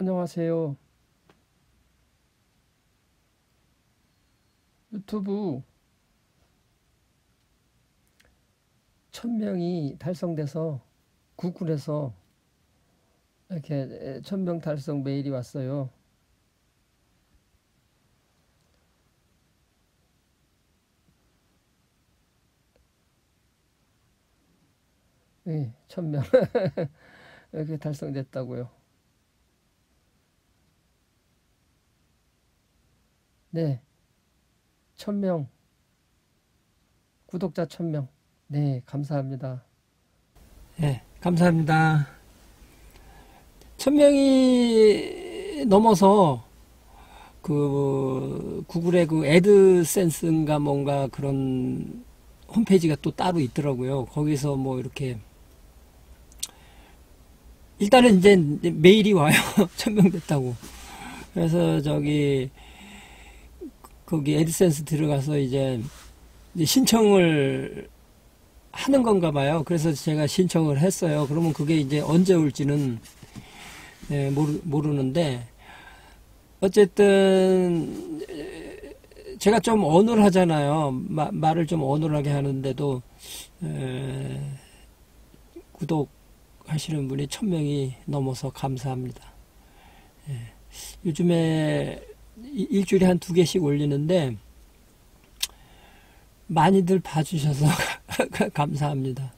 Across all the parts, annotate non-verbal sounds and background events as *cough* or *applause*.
안녕하세요. 유튜브 천명이 달성돼서 구글에서 이렇게 천명 달성 메일이 왔어요. 네, 천명 *laughs* 이렇게 달성됐다고요. 네, 천명 구독자 천명 네, 감사합니다. 네, 감사합니다. 천명이 넘어서 그 구글의 그 애드센스인가 뭔가 그런 홈페이지가 또 따로 있더라고요. 거기서 뭐 이렇게 일단은 이제 메일이 와요. *laughs* 천명 됐다고. 그래서 저기 거기 에드센스 들어가서 이제 신청을 하는 건가 봐요. 그래서 제가 신청을 했어요. 그러면 그게 이제 언제 올지는 예, 모르, 모르는데 어쨌든 제가 좀 어눌하잖아요. 마, 말을 좀 어눌하게 하는데도 에, 구독하시는 분이 천명이 넘어서 감사합니다. 예, 요즘에 일주일에 한 두 개씩 올리는데 많이들 봐주셔서 *laughs* 감사합니다.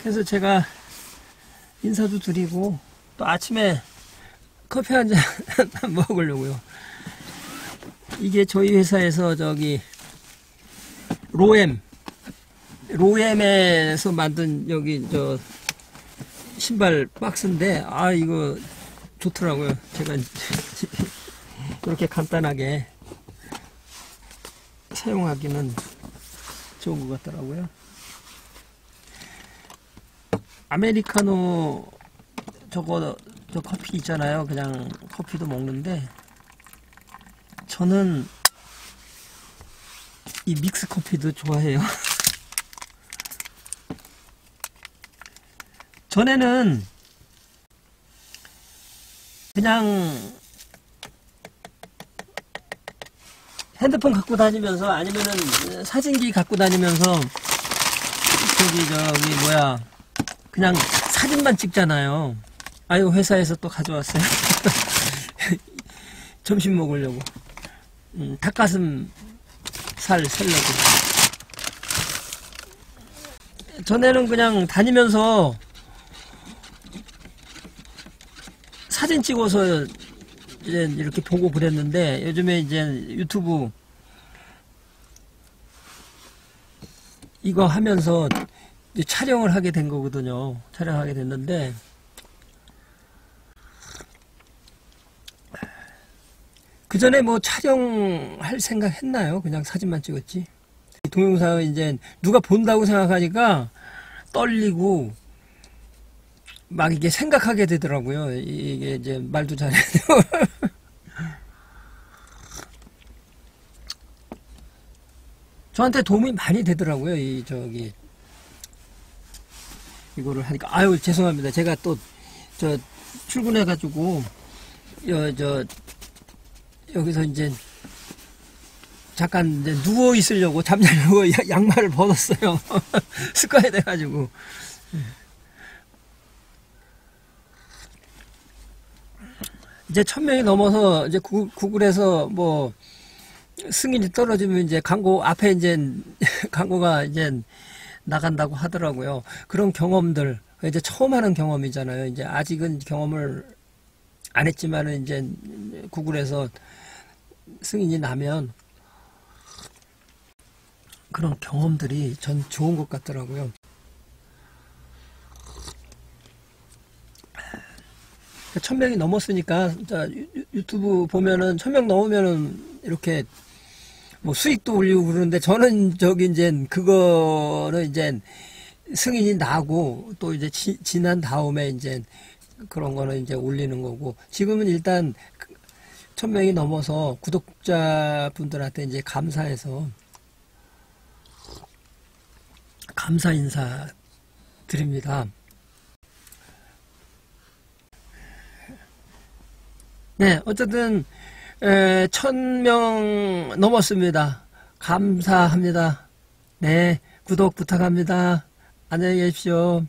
그래서 제가 인사도 드리고 또 아침에 커피 한 잔 *laughs* 먹으려고요. 이게 저희 회사에서 저기 로엠 로엠에서 만든 여기 저 신발 박스인데 아 이거 좋더라고요. 제가 *laughs* 이렇게 간단하게 사용하기는 좋은 것 같더라고요. 아메리카노 저거 저 커피 있잖아요. 그냥 커피도 먹는데 저는 이 믹스 커피도 좋아해요. *laughs* 전에는 그냥 핸드폰 갖고 다니면서 아니면은 사진기 갖고 다니면서 저기 저기 뭐야 그냥 사진만 찍잖아요. 아유 회사에서 또 가져왔어요. *laughs* 점심 먹으려고 음, 닭가슴 살 살려고. 전에는 그냥 다니면서 사진 찍어서 이제 이렇게 보고 그랬는데 요즘에 이제 유튜브 이거 하면서 촬영을 하게 된 거거든요. 촬영하게 됐는데 그 전에 뭐 촬영할 생각 했나요? 그냥 사진만 찍었지. 동영상은 이제 누가 본다고 생각하니까 떨리고 막 이게 생각하게 되더라고요. 이게 이제 말도 잘해야 돼요. *laughs* 저한테 도움이 많이 되더라고요. 이 저기 이거를 하니까 아유 죄송합니다. 제가 또 저 출근해 가지고 저 여기서 이제 잠깐 이제 누워 있으려고 잠자려고 *laughs* 양말을 벗었어요. *laughs* 습관이 돼 가지고 이제 천 명이 넘어서 이제 구, 구글에서 뭐 승인이 떨어지면 이제 광고 앞에 이제 *laughs* 광고가 이제 나간다고 하더라고요. 그런 경험들 이제 처음 하는 경험이잖아요. 이제 아직은 경험을 안 했지만은 이제 구글에서 승인이 나면 그런 경험들이 전 좋은 것 같더라고요. 천 명이 넘었으니까 자, 유튜브 보면은 천명 넘으면은 이렇게 뭐 수익도 올리고 그러는데 저는 저기 이제 그거는 이제 승인이 나고 또 이제 지, 지난 다음에 이제 그런 거는 이제 올리는 거고 지금은 일단 천명이 넘어서 구독자분들한테 이제 감사해서 감사 인사 드립니다. 네, 어쨌든 천명 넘었습니다. 감사합니다. 네, 구독 부탁합니다. 안녕히 계십시오.